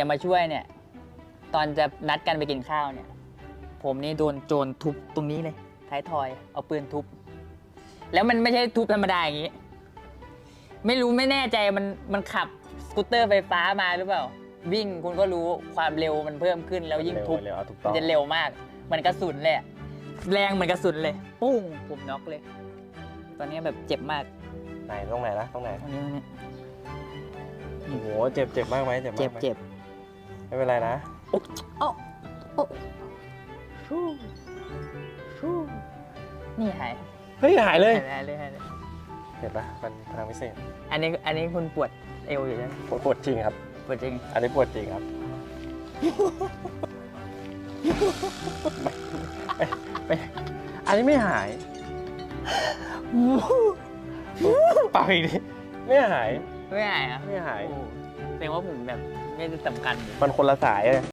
จะมาช่วยเนี่ย ตอนจะนัดกันไปกินข้าวเนี่ย ผมนี่โดนโจรทุบตรงนี้เลยท้ายทอย เอาปืนทุบ แล้วมันไม่ใช่ทุบธรรมดาอย่างนี้ ไม่รู้ไม่แน่ใจมันมันขับสกูตเตอร์ไฟฟ้ามาหรือเปล่า วิ่งคุณก็รู้ความเร็วมันเพิ่มขึ้นแล้วยิ่งทุบเร็วๆถูกมัต้อนงจะเร็วมากเหมันกระสุนเลยอะแรงเหมือนกระสุนเลย ปุ้งผมน็อกเลย ตอนนี้แบบเจ็บมากไหนตรงไหนนะตรงไหนตรงนี้ตรงนี้โอ้โหเจ็บเจ็บมากไหมเจ็บมากเจ็บไหมเจ็บ ไม่เป็นไรนะโอ้โอ้โอ้ฟู่ฟู่นี่หายเฮ้ยหายเลยหายเลยหายเลยเห็นปะมันพลังพิเศษอันนี้อันนี้คุณปวดเอวอยู่ใช่ไหมปวดปวดจริงครับ ปวดจริง อันนี้ปวดจริงครับไม่ไม่ไม่อันนี้ไม่หาย เปล่าอีกดิไม่หาย ไม่หายอะไม่หาย โอ้แสดงว่าผมแบบไม่ได้สำคัญ มันคนละสายเลย